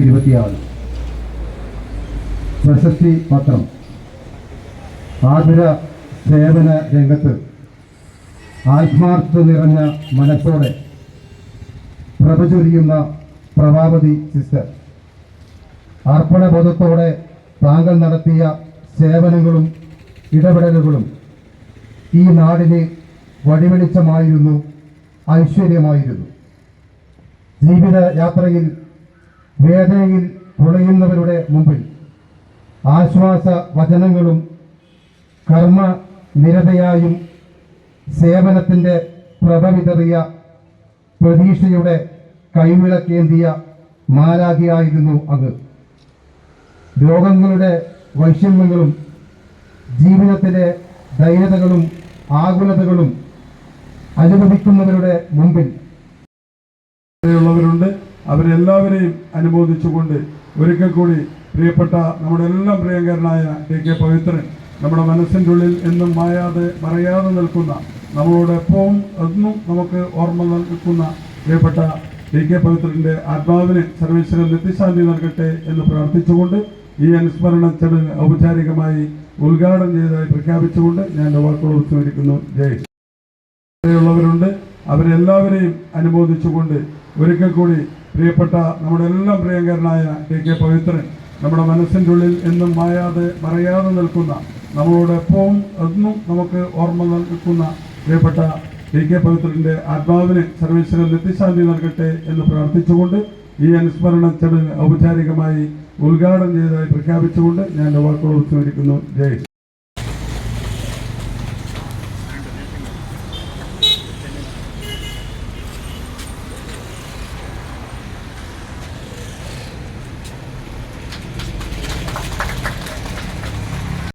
ഇരുപത്തിയാറ്. പ്രശസ്തി പത്രം. ആതുര സേവന രംഗത്ത് ആത്മാർത്ഥ നിറഞ്ഞ മനസ്സോടെ പ്രഭചൊരിയുന്ന പ്രഭാവതി സിസ്റ്റർ. അർപ്പണബോധത്തോടെ താങ്കൾ നടത്തിയ സേവനങ്ങളും ഇടപെടലുകളും ഈ നാടിന് വഴിവെളിച്ചമായിരുന്നു ഐശ്വര്യമായിരുന്നു. ജീവിത യാത്രയിൽ വേദനയിൽ തുളയുന്നവരുടെ മുമ്പിൽ ആശ്വാസ വചനങ്ങളും കർമ്മ നിരതയായും സേവനത്തിന്റെ പ്രഭവിതറിയ പ്രതീക്ഷയുടെ കൈവിളക്കേന്തിയ മാലാഖിയായിരുന്നു അത്. രോഗങ്ങളുടെ വൈഷമ്യങ്ങളും ജീവിതത്തിലെ ദൈനതകളും ആകുലതകളും അനുഭവിക്കുന്നവരുടെ മുമ്പിൽ. ഉള്ളവരുണ്ട്. അവരെല്ലാവരെയും അനുബോധിച്ചുകൊണ്ട് ഒരിക്കൽ കൂടി പ്രിയപ്പെട്ട നമ്മുടെ എല്ലാം പ്രിയങ്കരനായ ടി കെ പവിത്രൻ നമ്മുടെ മനസ്സിന്റെ ഉള്ളിൽ എന്നും മായാതെ മറയാതെ നിൽക്കുന്ന നമ്മളോട് എപ്പോഴും എന്നും നമുക്ക് ഓർമ്മ നൽകുന്ന പ്രിയപ്പെട്ട ടി കെ പവിത്രന്റെ ആത്മാവിന് സർവേശ്വരൻ നിത്യശാന്തി നൽകട്ടെ എന്ന് പ്രാർത്ഥിച്ചുകൊണ്ട് ഈ അനുസ്മരണ ചടങ്ങ് ഔപചാരികമായി ഉദ്ഘാടനം ചെയ്തതായി പ്രഖ്യാപിച്ചുകൊണ്ട് ഞാൻ വാക്കുകൾ ഉപസ്മരിക്കുന്നു ജയ് ഉള്ളവരുണ്ട് അവരെല്ലാവരെയും അനുമോദിച്ചുകൊണ്ട് ഒരിക്കൽ കൂടി പ്രിയപ്പെട്ട നമ്മുടെ എല്ലാം പ്രിയങ്കരനായ ടി കെ പവിത്രൻ നമ്മുടെ മനസ്സിന്റെ ഉള്ളിൽ എന്നും മായാതെ മറയാതെ നിൽക്കുന്ന നമ്മളോട് എപ്പോഴും എന്നും നമുക്ക് ഓർമ്മ നിൽക്കുന്ന പ്രിയപ്പെട്ട ടി കെ പവിത്രന്റെ ആത്മാവിന് സർവേശ്വരൻ നിത്യശാന്തി നൽകട്ടെ എന്ന് പ്രാർത്ഥിച്ചുകൊണ്ട് ഈ അനുസ്മരണ ചടങ്ങ് ഔപചാരികമായി ഉദ്ഘാടനം ചെയ്തതായി പ്രഖ്യാപിച്ചുകൊണ്ട് ഞാൻ വാക്കുകൾ ഉപസ്മരിക്കുന്നു ജയ്